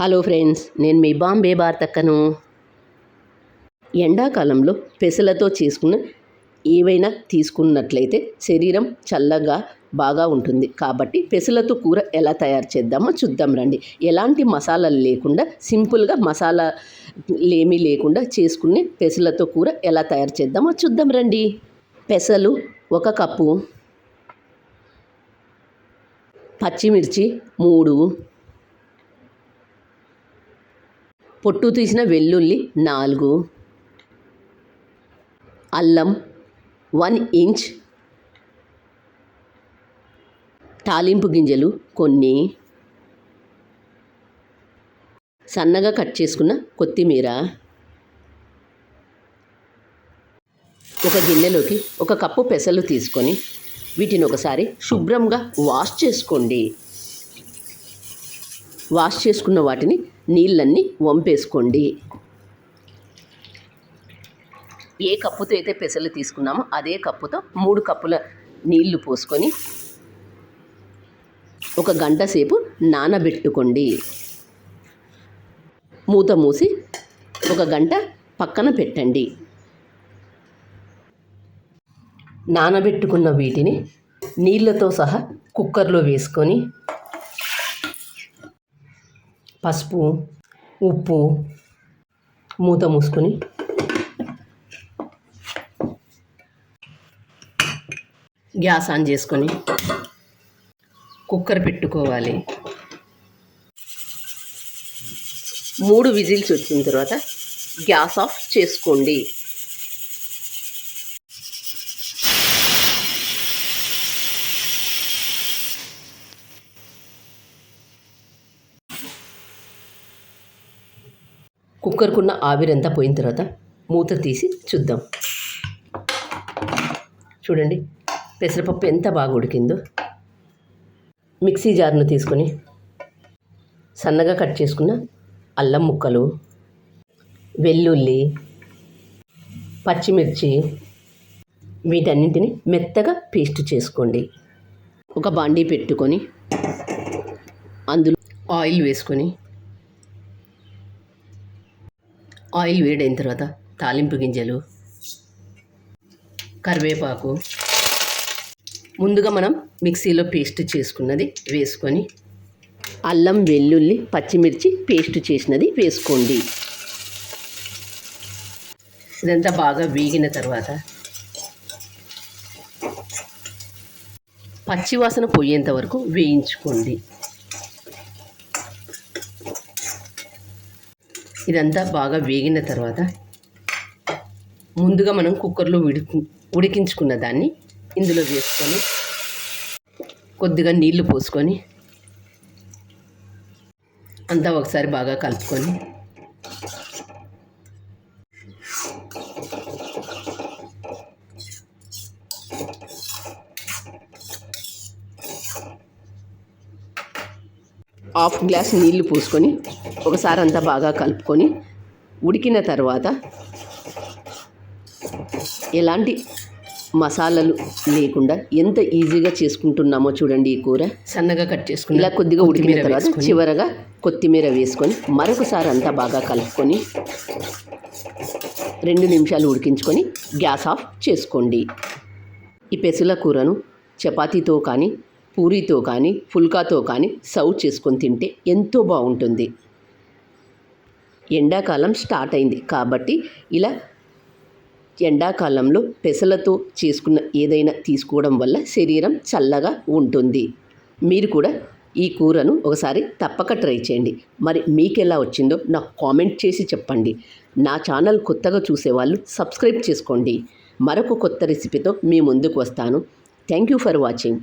Hello friends నేను మీ బాంబే బార్తక్కను. ఎండాకాలంలో పెసలతో చేసుకున్న ఏవైనా తీసుకున్నట్లయితే శరీరం చల్లగా బాగా ఉంటుంది. కాబట్టి పెసలతో కూర ఎలా తయారు చేద్దామో చూద్దాం రండి. ఎలాంటి మసాలాలు లేకుండా సింపుల్గా మసాలా ఏమీ లేకుండా చేసుకునే పెసలతో కూర ఎలా తయారు చేద్దామో చూద్దాం రండి. పెసలు ఒక కప్పు పచ్చిమిర్చి మూడు పొట్టు తీసిన వెల్లుల్లి నాలుగు. అల్లం వన్ ఇంచ్. తాలింపు గింజలు కొన్ని. సన్నగా కట్ చేసుకున్న కొత్తిమీర. ఒక గిన్నెలోకి ఒక కప్పు పెసలు తీసుకొని వీటిని ఒకసారి శుభ్రంగా వాష్ చేసుకోండి. వాష్ చేసుకున్న వాటిని నీళ్ళన్నీ వంపేసుకోండి. ఏ కప్పుతో అయితే పెసలు తీసుకున్నామో అదే కప్పుతో మూడు కప్పుల నీళ్ళు పోసుకొని ఒక గంట సేపు నానబెట్టుకోండి. మూత మూసి ఒక గంట పక్కన పెట్టండి. నానబెట్టుకున్న వీటిని నీళ్ళతో సహా కుక్కర్లో వేసుకొని పసుపు ఉప్పు మూత మూసుకొని గ్యాస్ ఆన్ చేసుకొని కుక్కర్ పెట్టుకోవాలి. మూడు విజిల్స్ వచ్చిన తర్వాత గ్యాస్ ఆఫ్ చేసుకోండి. కుక్కర్కున్న ఆవిరంతా పోయిన తర్వాత మూత తీసి చూద్దాం. చూడండి పెసరపప్పు ఎంత బాగా ఉడికిందో. మిక్సీ జార్ను తీసుకొని సన్నగా కట్ చేసుకున్న అల్లం ముక్కలు వెల్లుల్లి పచ్చిమిర్చి వీటన్నింటిని మెత్తగా పేస్ట్ చేసుకోండి. ఒక బాండీ పెట్టుకొని అందులో ఆయిల్ వేసుకొని ఆయిల్ వేడైన తర్వాత తాలింపు గింజలు కరివేపాకు. ముందుగా మనం మిక్సీలో పేస్ట్ చేసుకున్నది వేసుకొని అల్లం వెల్లుల్లి పచ్చిమిర్చి పేస్ట్ చేసినది వేసుకోండి. ఇదంతా బాగా వేగిన తర్వాత పచ్చివాసన పోయేంత వరకు వేయించుకోండి. ఇదంతా బాగా వేగిన తర్వాత ముందుగా మనం కుక్కర్లో ఉడి ఉడికించుకున్న దాన్ని ఇందులో వేసుకొని కొద్దిగా నీళ్ళు పోసుకొని అంతా ఒకసారి బాగా కలుపుకొని హాఫ్ గ్లాస్ నీళ్ళు పోసుకొని ఒకసారి అంతా బాగా కలుపుకొని ఉడికిన తర్వాత ఎలాంటి మసాలాలు లేకుండా ఎంత ఈజీగా చేసుకుంటున్నామో చూడండి ఈ కూర. సన్నగా కట్ చేసుకుని ఇలా కొద్దిగా ఉడికిన తర్వాత చివరగా కొత్తిమీర వేసుకొని మరొకసారి అంతా బాగా కలుపుకొని రెండు నిమిషాలు ఉడికించుకొని గ్యాస్ ఆఫ్ చేసుకోండి. ఈ పెసుల కూరను చపాతీతో కానీ పూరితో కానీ ఫుల్కాతో కానీ సర్వ్ చేసుకొని తింటే ఎంతో బాగుంటుంది. ఎండాకాలం స్టార్ట్ అయింది కాబట్టి ఇలా ఎండాకాలంలో పెసలతో చేసుకున్న ఏదైనా తీసుకోవడం వల్ల శరీరం చల్లగా ఉంటుంది. మీరు కూడా ఈ కూరను ఒకసారి తప్పక ట్రై చేయండి. మరి మీకు ఎలా వచ్చిందో నాకు కామెంట్ చేసి చెప్పండి. నా ఛానల్ కొత్తగా చూసేవాళ్ళు సబ్స్క్రైబ్ చేసుకోండి. మరొక కొత్త రెసిపీతో మీ ముందుకు వస్తాను. Thank you for watching.